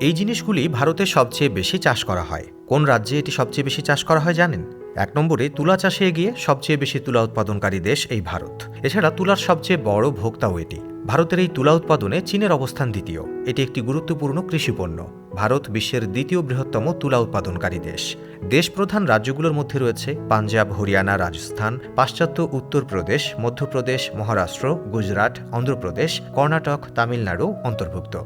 এই জিনিসগুলি ভারতে সবচেয়ে বেশি চাষ করা হয়। কোন রাজ্যে এটি সবচেয়ে বেশি চাষ করা হয় জানেন? এক নম্বরে, তুলা চাষে এগিয়ে সবচেয়ে বেশি তুলা উৎপাদনকারী দেশ এই ভারত। এছাড়া তুলার সবচেয়ে বড় ভোক্তাও এটি। ভারতের এই তুলা উৎপাদনে চীনের অবস্থান দ্বিতীয়। এটি একটি গুরুত্বপূর্ণ কৃষিপণ্য ভারত বিশ্বের দ্বিতীয় বৃহত্তম তুলা উৎপাদনকারী দেশ। দেশ প্রধান রাজ্যগুলোর মধ্যে রয়েছে পাঞ্জাব, হরিয়ানা, রাজস্থান, পাশ্চাত্য উত্তরপ্রদেশ, মধ্যপ্রদেশ, মহারাষ্ট্র, গুজরাট, অন্ধ্রপ্রদেশ, কর্ণাটক, তামিলনাড়ু অন্তর্ভুক্ত।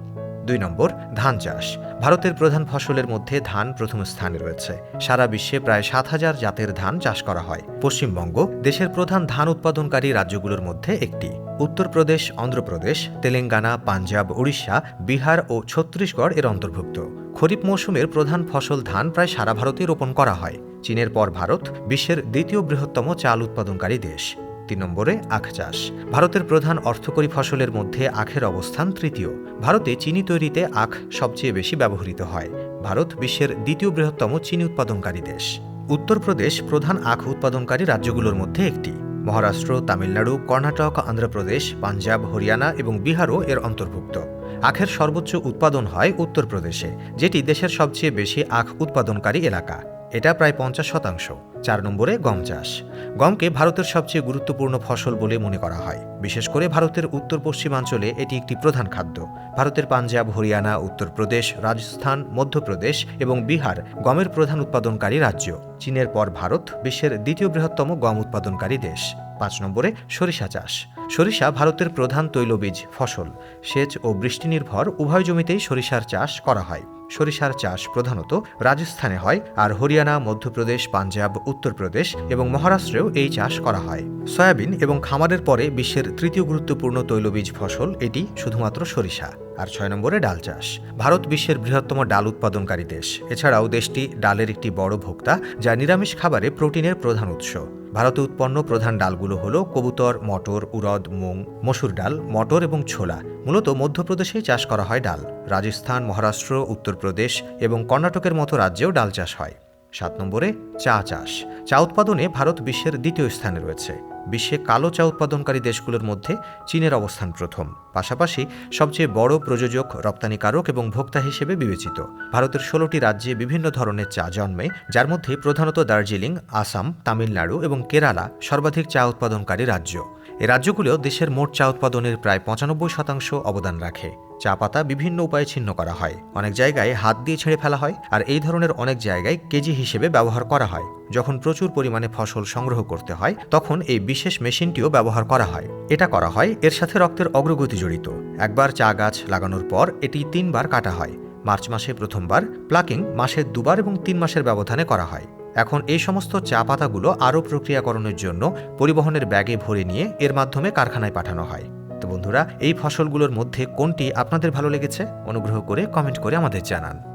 দুই নম্বর, ধান চাষ। ভারতের প্রধান ফসলের মধ্যে ধান প্রথম স্থানে রয়েছে। সারা বিশ্বে প্রায় সাত হাজার জাতের ধান চাষ করা হয়। পশ্চিমবঙ্গ, দেশের প্রধান ধান উৎপাদনকারী রাজ্যগুলোর মধ্যে একটি। উত্তরপ্রদেশ, অন্ধ্রপ্রদেশ, তেলেঙ্গানা, পাঞ্জাব, উড়িষ্যা, বিহার ও ছত্তিশগড় এর অন্তর্ভুক্ত। খরিফ মৌসুমের প্রধান ফসল ধান প্রায় সারা ভারতে রোপণ করা হয়। চীনের পর ভারত বিশ্বের দ্বিতীয় বৃহত্তম চাল উৎপাদনকারী দেশ। তিন নম্বরে আখ চাষ। ভারতের প্রধান অর্থকরী ফসলের মধ্যে আখের অবস্থান তৃতীয়। ভারতে চিনি তৈরিতে আখ সবচেয়ে বেশি ব্যবহৃত হয়। ভারত বিশ্বের দ্বিতীয় বৃহত্তম চিনি উৎপাদনকারী দেশ। উত্তরপ্রদেশ প্রধান আখ উৎপাদনকারী রাজ্যগুলোর মধ্যে একটি। মহারাষ্ট্র, তামিলনাড়ু, কর্ণাটক, অন্ধ্রপ্রদেশ, পাঞ্জাব, হরিয়ানা এবং বিহারও এর অন্তর্ভুক্ত। আখের সর্বোচ্চ উৎপাদন হয় উত্তরপ্রদেশে, যেটি দেশের সবচেয়ে বেশি আখ উৎপাদনকারী এলাকা। এটা প্রায় পঞ্চাশ শতাংশ। চার নম্বরে গম চাষ। গমকে ভারতের সবচেয়ে গুরুত্বপূর্ণ ফসল বলে মনে করা হয়। বিশেষ করে ভারতের উত্তর পশ্চিমাঞ্চলে এটি একটি প্রধান খাদ্য। ভারতের পাঞ্জাব, হরিয়ানা, উত্তরপ্রদেশ, রাজস্থান, মধ্যপ্রদেশ এবং বিহার গমের প্রধান উৎপাদনকারী রাজ্য। চীনের পর ভারত বিশ্বের দ্বিতীয় বৃহত্তম গম উৎপাদনকারী দেশ। পাঁচ নম্বরে সরিষা চাষ। সরিষা ভারতের প্রধান তৈলবীজ ফসল। সেচ ও বৃষ্টি নির্ভর উভয় জমিতেই সরিষার চাষ করা হয়। সরিষার চাষ প্রধানত রাজস্থানে হয় আর হরিয়ানা, মধ্যপ্রদেশ, পাঞ্জাব, উত্তরপ্রদেশ এবং মহারাষ্ট্রেও এই চাষ করা হয়। সয়াবিন এবং খামারের পরে বিশ্বের তৃতীয় গুরুত্বপূর্ণ তৈলবীজ ফসল এটি শুধুমাত্র সরিষা। আর ছয় নম্বরে ডাল চাষ। ভারত বিশ্বের বৃহত্তম ডাল উৎপাদনকারী দেশ। এছাড়াও দেশটি ডালের একটি বড় ভোক্তা, যা নিরামিষ খাবারে প্রোটিনের প্রধান উৎস। ভারতে উৎপন্ন প্রধান ডালগুলো হল কবুতর, মটর উড়দ মুং, মসুর ডাল, মটর এবং ছোলা। মূলত মধ্যপ্রদেশেই চাষ করা হয় ডাল। রাজস্থান, মহারাষ্ট্র, উত্তরপ্রদেশ এবং কর্ণাটকের মতো রাজ্যেও ডাল চাষ হয়। সাত নম্বরে চা চাষ। চা উৎপাদনে ভারত বিশ্বের দ্বিতীয় স্থানে রয়েছে। বিশ্বে কালো চা উৎপাদনকারী দেশগুলোর মধ্যে চীনের অবস্থান প্রথম। পাশাপাশি সবচেয়ে বড় প্রযোজক, রপ্তানিকারক এবং ভোক্তা হিসেবে বিবেচিত। ভারতের ষোলোটি রাজ্যে বিভিন্ন ধরনের চা জন্মে, যার মধ্যে প্রধানত দার্জিলিং, আসাম, তামিলনাড়ু এবং কেরালা সর্বাধিক চা উৎপাদনকারী রাজ্য। এই রাজ্যগুলো দেশের মোট চা উৎপাদনের প্রায় পঁচানব্বই শতাংশ অবদান রাখে। চা পাতা বিভিন্ন উপায়ে ছিন্ন করা হয়। অনেক জায়গায় হাত দিয়ে ছেড়ে ফেলা হয় আর এই ধরনের অনেক জায়গায় কেজি হিসেবে ব্যবহার করা হয়। যখন প্রচুর পরিমাণে ফসল সংগ্রহ করতে হয়, তখন এই বিশেষ মেশিনটিও ব্যবহার করা হয়। এটা করা হয় এর সাথে রক্তের অগ্রগতি জড়িত। একবার চা গাছ লাগানোর পর এটি তিনবার কাটা হয়। মার্চ মাসে প্রথমবার, প্লাকিং মাসে দুবার এবং তিন মাসের ব্যবধানে করা হয়। এখন এই সমস্ত চা পাতাগুলো আরও প্রক্রিয়াকরণের জন্য পরিবহনের ব্যাগে ভরে নিয়ে এর মাধ্যমে কারখানায় পাঠানো হয়। তো বন্ধুরা, এই ফসলগুলোর মধ্যে কোনটি আপনাদের ভালো লেগেছে? অনুগ্রহ করে কমেন্ট করে আমাদের জানান।